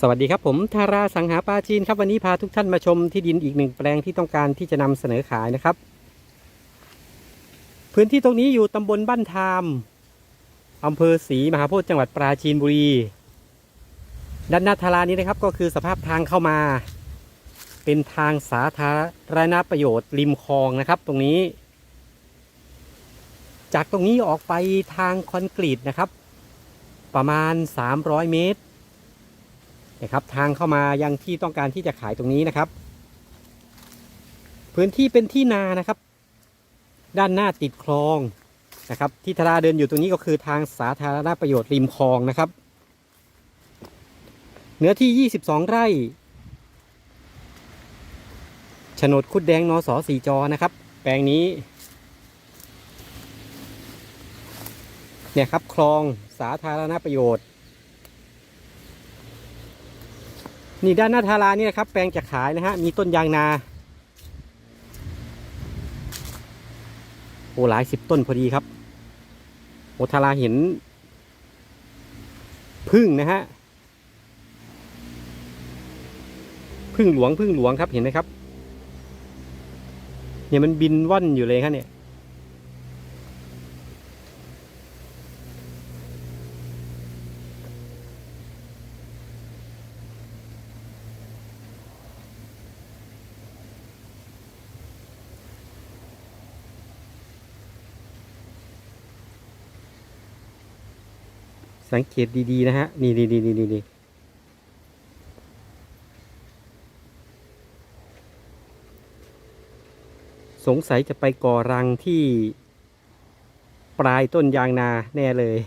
สวัสดีครับผมทาราสังหาปาจีนครับวันนี้พาทุกท่านมาชมที่ดินอีกหนึ่งแปลงที่ต้องการที่จะนำเสนอขายนะครับ พื้นที่ตรงนี้อยู่ตำบลบ้านทามอำเภอศรีมหาโพธิจังหวัดปราจีนบุรี ด้านหน้าทารานี้นะครับก็คือสภาพทางเข้ามา เป็นทางสาธารณประโยชน์ริมคลองนะครับ ตรงนี้ จากตรงนี้ออกไปทางคอนกรีตนะครับ ประมาณ 300 เมตร นะครับทางเข้ามายังที่ต้องการที่จะขายตรงนี้นะครับ พื้นที่เป็นที่นานะครับ ด้านหน้าติดคลองนะครับ ที่ธาราเดินอยู่ตรงนี้ก็คือทางสาธารณประโยชน์ริมคลองนะครับ เนื้อที่ 22 ไร่โฉนดคุดแดงนสสีจอนะครับ แปลงนี้ เนี่ยครับคลองสาธารณประโยชน์ นี่ด้านหน้าทารานี่นะครับ แปลงจะขายนะฮะ มีต้นยางนา โอ้หลายสิบต้นพอดีครับ โอทาราเห็น พึ่งนะฮะ พึ่งหลวงพึ่งหลวงครับเห็นไหมครับ เนี่ยมันบินว่อนอยู่เลยครับเนี่ย สังเกตดีๆนะฮะ นี่นี่นี่นี่นี่สงสัยจะไปก่อรังที่ปลายต้นยางนาแน่เลย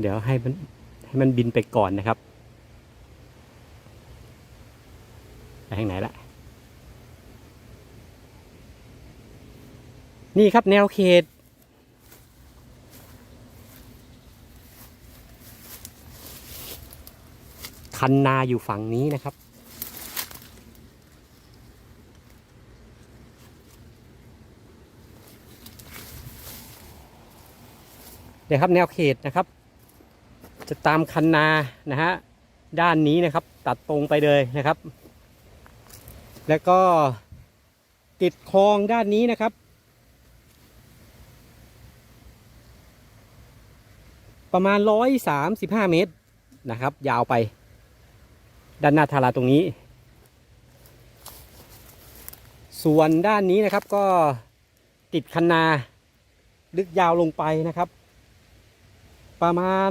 เดี๋ยวให้มันให้มันบินไปก่อนนะครับ ไปทางไหนละ นี่ครับแนวเขต คันนาอยู่ฝั่งนี้นะครับ เดี๋ยวครับแนวเขตนะครับ จะตามคันนานะฮะด้านนี้นะครับ ตัดตรงไปเลยนะครับ แล้วก็ติดคลองด้านนี้นะครับ ประมาณ135เมตรนะครับ ยาวไป ด้านหน้าทาราตรงนี้ ส่วนด้านนี้นะครับก็ติดคันนา ลึกยาวลงไปนะครับ ประมาณ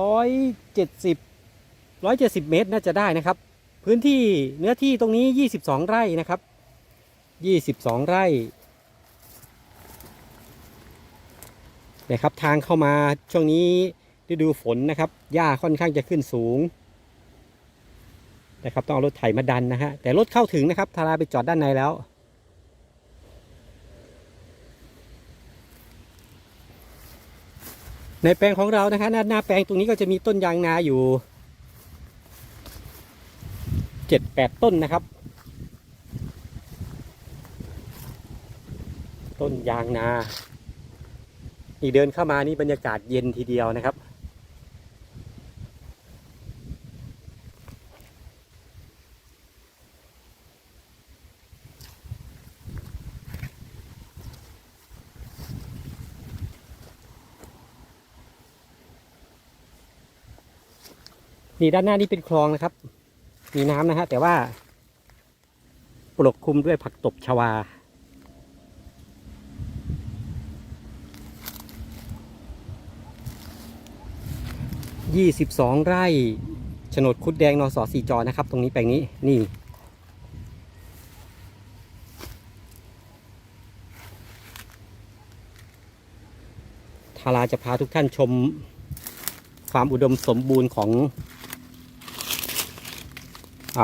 170 170เมตรน่าจะได้นะครับ พื้นที่เนื้อที่ตรงนี้22ไร่นะครับ22ไร่ นะครับทางเข้ามาช่วงนี้ฤดูฝนนะครับหญ้าค่อนข้างจะขึ้นสูงนะครับต้องเอารถไถมาดันนะฮะแต่รถเข้าถึงนะครับทาราไปจอดด้านในแล้ว ในแปลงของเรานะคะหน้าหน้าแปลงตรงนี้ก็จะมีต้นยางนาอยู่เจ็ดแปดต้นนะครับ ต้นยางนา อีกเดินเข้ามานี่บรรยากาศเย็นทีเดียวนะครับ นี่ด้านหน้านี่เป็นคลองนะครับ มีน้ำนะฮะแต่ว่าปกคลุมด้วยผักตบชวา ยี่สิบสองไร่โฉนดคุดแดงนสสี่จอนะครับ ตรงนี้แปลงนี้นี่ ทาราจะพาทุกท่านชมความอุดมสมบูรณ์ของอ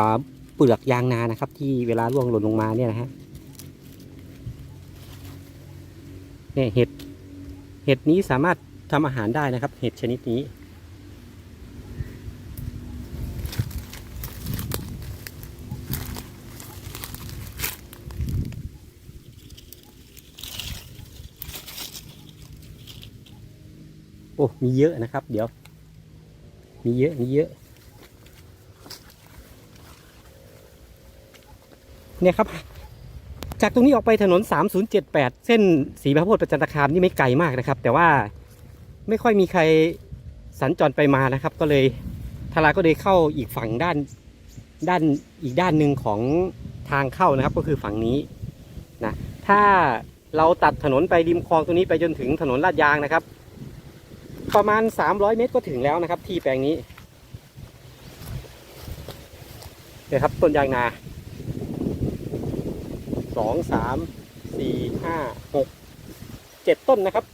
เปลือกยางนานะครับ ที่เวลาร่วงหล่นลงมาเนี่ยนะฮะเนี่ยเห็ดเห็ดนี้สามารถทำอาหารได้นะครับ เห็ดชนิดนี้ อ้มีเยอะนะครับ เดี๋ยว มีเยอะมีเยอะ เนี่ยครับ จากตรงนี้ออกไปถนน 3078 เส้นศรีมหาโพธิ์ประจันตคามนี่ไม่ไกลมากนะครับ แต่ว่าไม่ค่อยมีใครสัญจรไปมานะครับ ก็เลยทาราก็เลยเข้าอีกฝั่งด้านด้านอีกด้านหนึ่งของทางเข้านะครับ ก็คือฝั่งนี้นะถ้าเราตัดถนนไปริมคลองตรงนี้ไปจนถึงถนนลาดยางนะครับ ประมาณ 300 เมตรก็ถึงแล้วนะครับ ที่แปลงนี้เนี่ยครับต้นยางนา สองสาม สี่ ห้า หก เจ็ดต้นนะครับ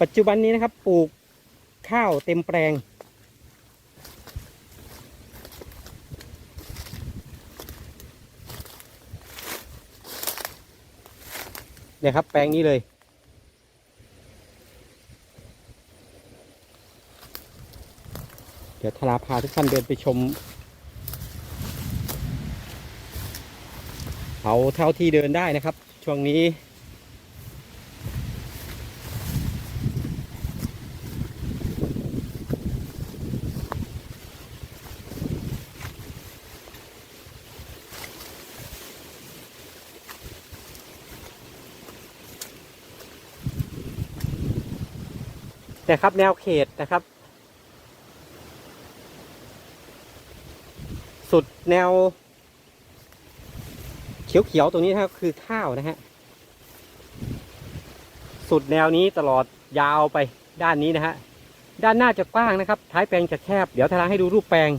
ปัจจุบันนี้นะครับ ปลูกข้าวเต็มแปลง เนี่ยครับ แปลงนี้เลย เดี๋ยวทลาพาทุกท่านเดินไปชมเอาเท่าที่เดินได้นะครับ ช่วงนี้ แต่ครับแนวเขตนะครับ สุดแนว เขียวๆตรงนี้นะครับคือข้าวนะฮะสุดแนวนี้ตลอดยาวไปด้านนี้นะฮะด้านหน้าจะกว้างนะครับ ท้ายแปลงจะแคบ เดี๋ยวทาราให้ดูรูปแปลง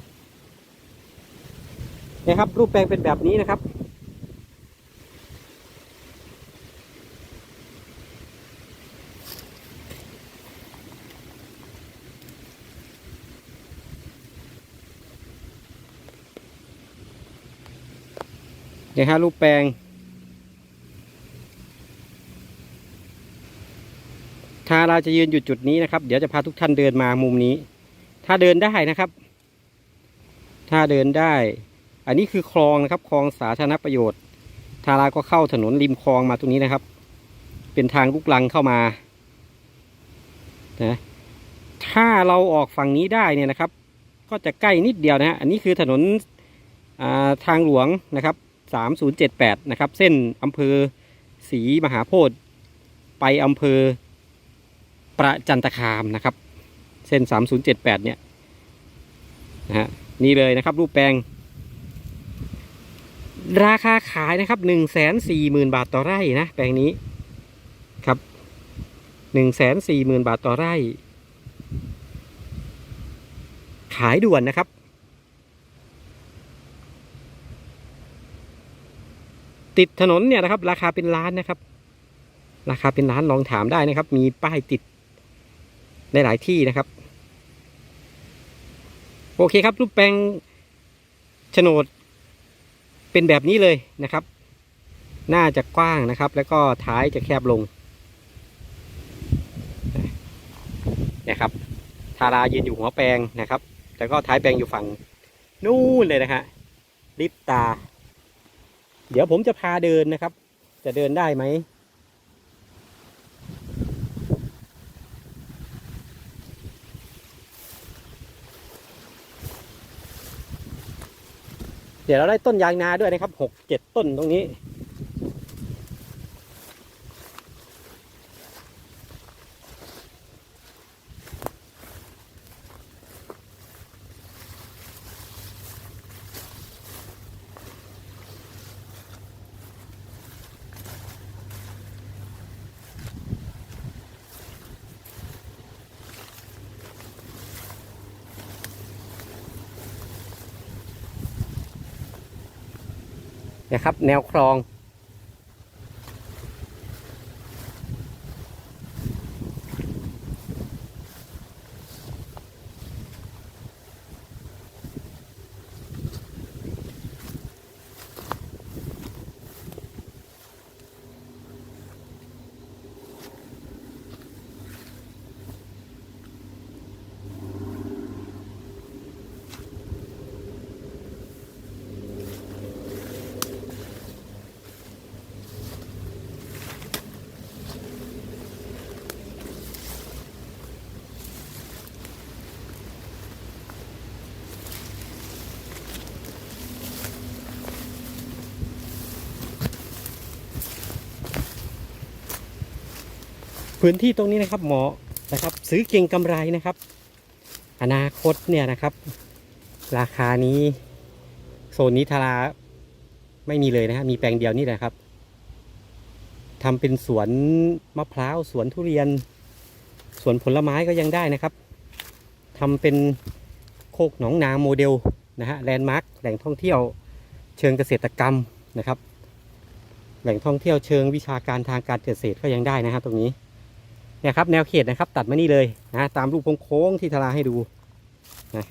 นะครับ รูปแปลงเป็นแบบนี้นะครับ เนี่ยฮะรูปแปลง ถ้าเราจะยืนอยู่จุดนี้นะครับ เดี๋ยวจะพาทุกท่านเดินมามุมนี้ ถ้าเดินได้นะครับ ถ้าเดินได้ อันนี้คือคลองนะครับคลองสาธารณประโยชน์ ทาราก็เข้าถนนริมคลองมาตรงนี้นะครับ เป็นทางลูกลังเข้ามานะถ้าเราออกฝั่งนี้ได้เนี่ยนะครับ ก็จะใกล้นิดเดียวนะฮะอันนี้คือถนนอ่าทางหลวงนะครับ 3078 นะครับ เส้นอำเภอศรีมหาโพธิ์ไปอำเภอประจันตคามนะครับ เส้น 3078 เนี่ยนะฮะนี่เลยนะครับ รูปแปลง ราคาขายนะครับ 140,000 บาทต่อไร่นะ แปลงนี้ครับ 140,000 บาทต่อไร่ ขายด่วนนะครับ ติดถนนเนี่ยนะครับ ราคาเป็นล้านนะครับ ราคาเป็นล้านลองถามได้นะครับ มีป้ายติดในหลายที่นะครับ โอเคครับ รูปแปลงโฉนดเป็นแบบนี้เลยนะครับ หน่าจะกว้างนะครับ แล้วก็ท้ายจะแคบลงนี่ยครับทารายืนอยู่หัวแปลงนะครับ แล้วก็ท้ายแปลงอยู่ฝั่งนู่นเลยนะฮะลิปตา เดี๋ยวผมจะพาเดินนะครับ จะเดินได้ไหม เดี๋ยวเราได้ต้นยางนาด้วยนะครับหกเจ็ดต้นตรงนี้ แนวคลอง พื้นที่ตรงนี้นะครับเหมาะนะครับ ซื้อเก่งกำไรนะครับ อนาคตเนี่ยนะครับ ราคานี้โซนนี้ทาราไม่มีเลยนะฮะมีแปลงเดียวนี่แหละครับทำเป็นสวนมะพร้าวสวนทุเรียน สวนผลไม้ก็ยังได้นะครับทำเป็นโคกหนองนาโมเดลนะฮะแลนด์มาร์คแหล่งท่องเที่ยวเชิงเกษตรกรรมนะครับ แหล่งท่องเที่ยวเชิงวิชาการทางการเกษตรก็ยังได้นะฮะตรงนี้ เนี่ยครับแนวเขตนะครับ ตัดมานี่เลยนะตามรูปโค้งที่ทาราให้ดูนะ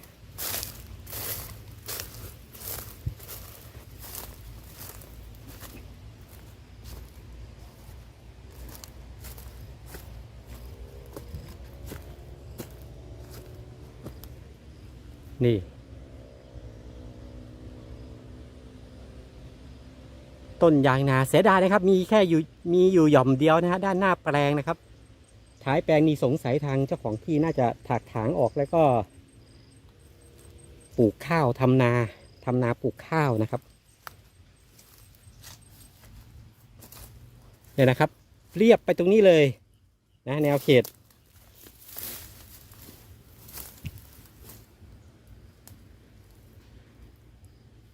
นี่ ต้นยางนาเสียดายนะครับ มีแค่อยู่มีอยู่หย่อมเดียวนะฮะด้านหน้าแปลงนะครับ ท้ายแปลงนี้สงสัยทางเจ้าของที่น่าจะถากถางออกแล้วก็ปลูกข้าวทำนาทำนาปลูกข้าวนะครับเนี่ยนะครับ เรียบไปตรงนี้เลยนะแนวเขต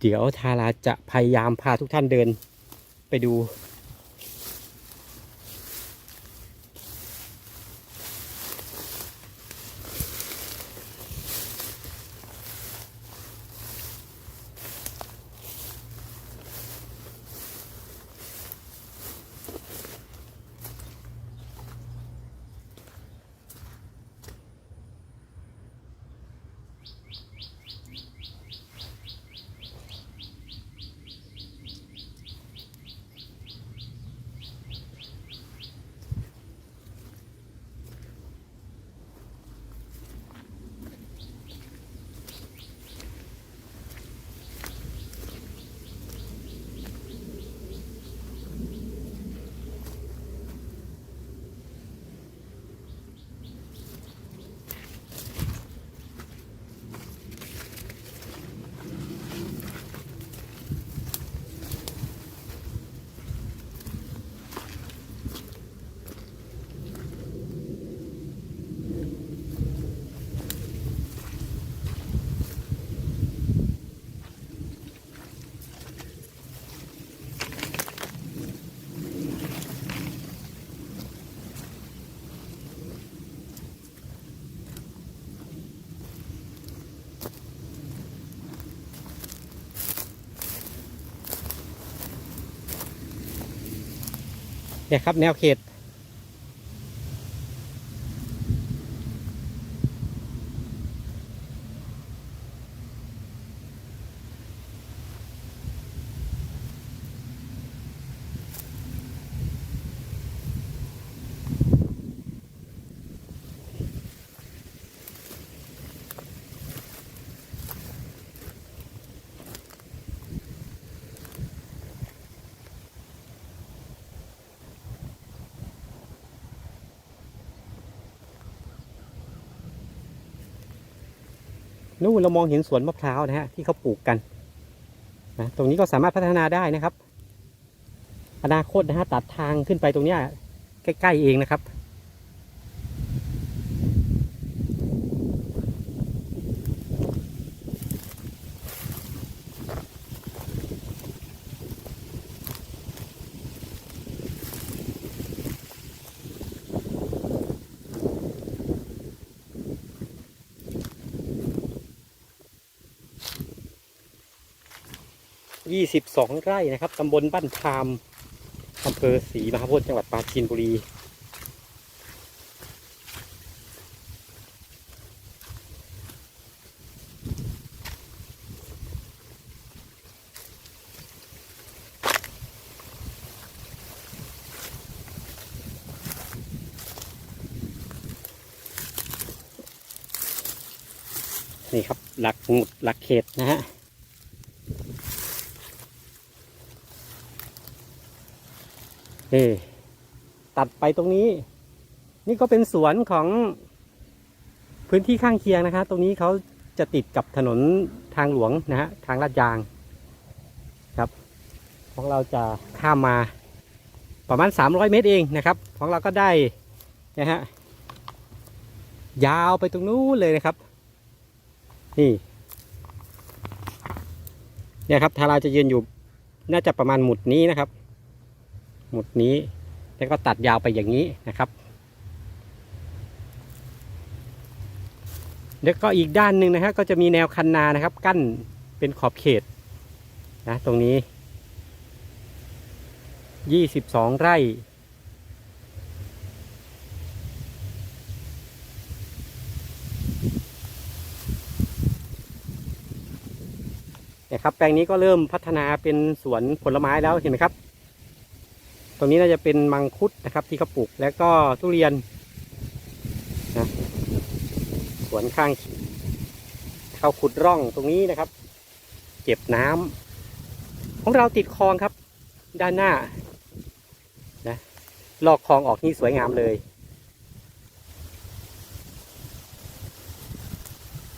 เดี๋ยวทาราจะพยายามพาทุกท่านเดินไปดู เนี่ยครับแนวเขต นู่นเรามองเห็นสวนมะพร้าวนะฮะที่เขาปลูกกันนะตรงนี้ก็สามารถพัฒนาได้นะครับ อนาคตนะฮะตัดทางขึ้นไปตรงนี้ใกล้ๆเองนะครับ ยี่สิบสองไร่นะครับตำบลบ้านพามอำเภอศรีมหาโพธิ์จังหวัดปราจีนบุรี นี่ครับหลักหมุดหลักเขตนะฮะ นี่ ตัดไปตรงนี้ นี่ก็เป็นสวนของพื้นที่ข้างเคียงนะคะตรงนี้เขาจะติดกับถนนทางหลวงนะฮะทางลาดยางครับ ของเราจะข้ามมาประมาณ 300 เมตรเองนะครับ ของเราก็ได้นะฮะยาวไปตรงนู้นเลยนะครับ นี่เนี่ยครับทาราจะยืนอยู่น่าจะประมาณหมุดนี้นะครับ หมุดนี้ แล้วก็ตัดยาวไปอย่างนี้นะครับ แล้วก็อีกด้านหนึ่งนะครับก็จะมีแนวคันนานะครับ กั้นเป็นขอบเขตนะตรงนี้ 22 ไร่นะครับแปลงนี้ก็เริ่มพัฒนาเป็นสวนผลไม้แล้วเห็นไหมครับ ตรงนี้น่าจะเป็นมังคุดนะครับ ที่เขาปลูกแล้วก็ทุเรียนนะสวนข้างเขาขุดร่องตรงนี้นะครับ เก็บน้ำของเราติดคลองครับ ด้านหน้านะลอกคลองออกนี่สวยงามเลย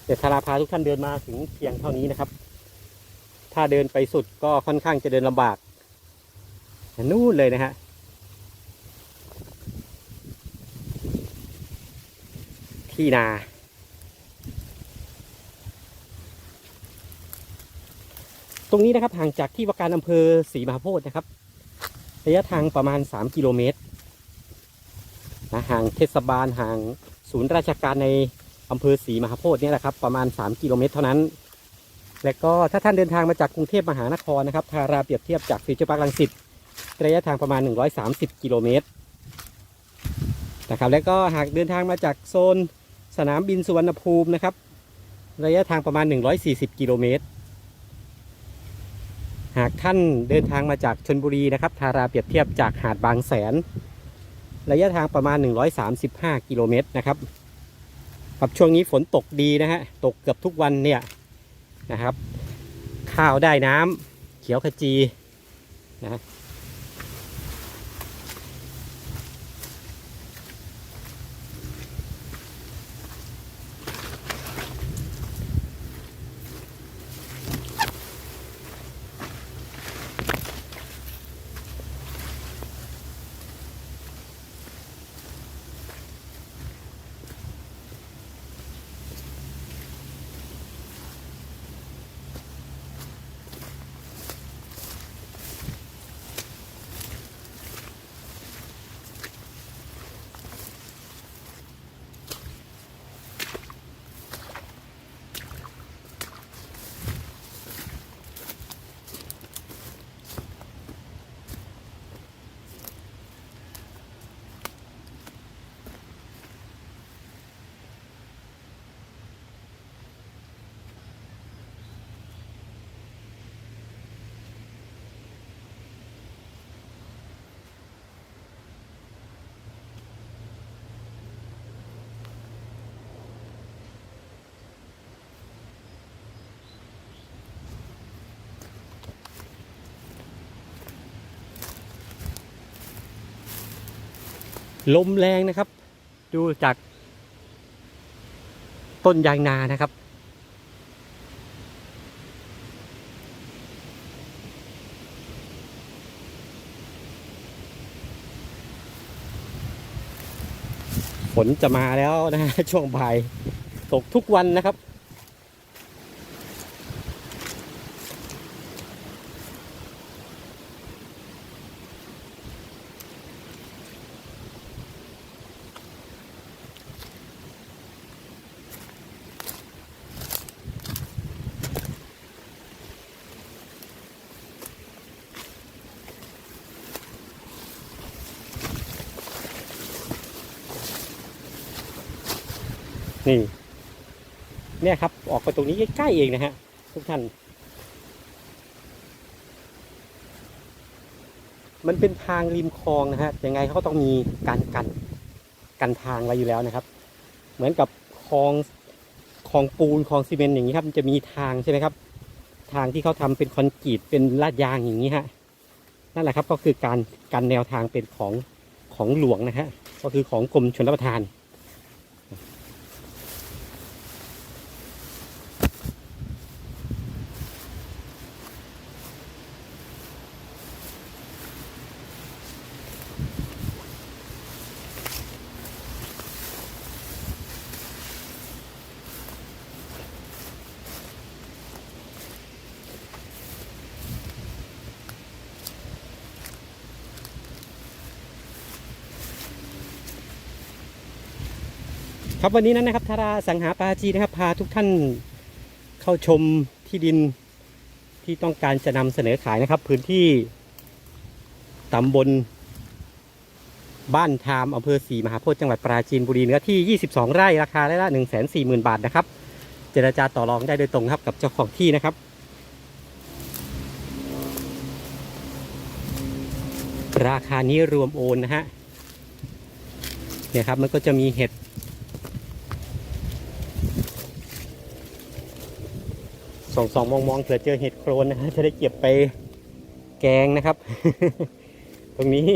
เดี๋ยวธาราพาทุกท่านเดินมาถึงเพียงเท่านี้นะครับ ถ้าเดินไปสุดก็ค่อนข้างจะเดินลำบาก นู่นเลยนะฮะที่นาตรงนี้นะครับห่างจากที่ว่าการอำเภอศรีมหาโพธิ์นะครับ ระยะทางประมาณ 3 กิโลเมตรนะห่างเทศบาลห่างศูนย์ราชการในอำเภอศรีมหาโพธิ์เนี่ยแหละครับประมาณ 3 กิโลเมตรเท่านั้น และก็ถ้าท่านเดินทางมาจากกรุงเทพมหานครนะครับทาราเปรียบเทียบจากฟิวเจอร์พาร์คลังสิต ระยะทางประมาณ 130 กิโลเมตรนะครับและก็หากเดินทางมาจากโซนสนามบินสุวรรณภูมินะครับ ระยะทางประมาณ 140 กิโลเมตร หากท่านเดินทางมาจากชนบุรีนะครับทาราเปรียบเทียบจากหาดบางแสน ระยะทางประมาณ 135 กิโลเมตรนะครับครับช่วงนี้ฝนตกดีนะฮะตกเกือบทุกวันเนี่ยนะครับ ข้าวได้น้ำเขียวขจีนะ ลมแรงนะครับ ดูจาก ต้นยางนานะครับ ฝนจะมาแล้วนะฮะช่วงบ่าย ตกทุกวันนะครับ นี่เนี่ยครับ ออกไปตรงนี้ใกล้ๆเองนะฮะทุกท่าน มันเป็นทางริมคลองนะฮะยังไงเขาต้องมีการกันกันทางไว้อยู่แล้วนะครับ เหมือนกับคลองคลองปูนคลองซีเมนต์อย่างนี้ครับมันจะมีทางใช่ไหมครับ ทางที่เขาทำเป็นคอนกรีตเป็นลาดยางอย่างนี้ฮะนั่นแหละครับก็คือการกันแนวทางเป็นของของหลวงนะฮะก็คือของกรมชนประทาน ครับวันนี้นั้นนะครับธาราสังหาปาจีนะครับพาทุกท่านเข้าชมที่ดินที่ต้องการจะนำเสนอขายนะครับ พื้นที่ตำบลบ้านทามอำเภอศรีมหาโพธิจังหวัดปราจีนบุรีเนื้อที่ 22 ไร่ราคาไร่ละ 1 4 0 0 0 0 บาทนะครับ เจรจาต่อรองได้โดยตรงครับกับเจ้าของที่นะครับราคานี้รวมโอนนะฮะเนี่ยครับมันก็จะมีเห็ด ส่องสองมองมองเผื่อเจอเห็ดโครนนะฮะจะได้เก็บไปแกงนะครับ ตรงนี้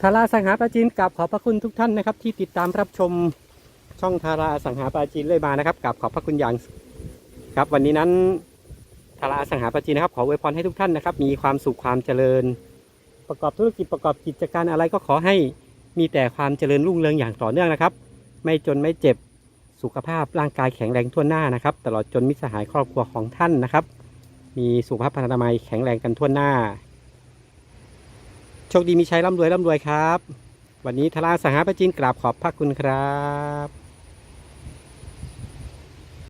ทาราสังหาปราจีนกับขอบพระคุณทุกท่านนะครับ ที่ติดตามรับชมช่องทาราสังหาปราจีนเลยมานะครับกับขอบพระคุณอย่างครับ วันนี้นั้นทาราสังหาปราจีนนะครับ ขออวยพรให้ทุกท่านนะครับ มีความสุขความเจริญ ประกอบธุรกิจประกอบกิจการอะไรก็ขอให้มีแต่ความเจริญรุ่งเรืองอย่างต่อเนื่องนะครับ ไม่จนไม่เจ็บสุขภาพร่างกายแข็งแรงทั่วหน้านะครับ ตลอดจนมิตรสหายครอบครัวของท่านนะครับ มีสุขภาพพนามัยแข็งแรงกันทั่วหน้า โชคดีมีชัยร่ำรวยร่ำรวยครับ วันนี้ทาราสังหาประจีนกราบขอบพระคุณครับ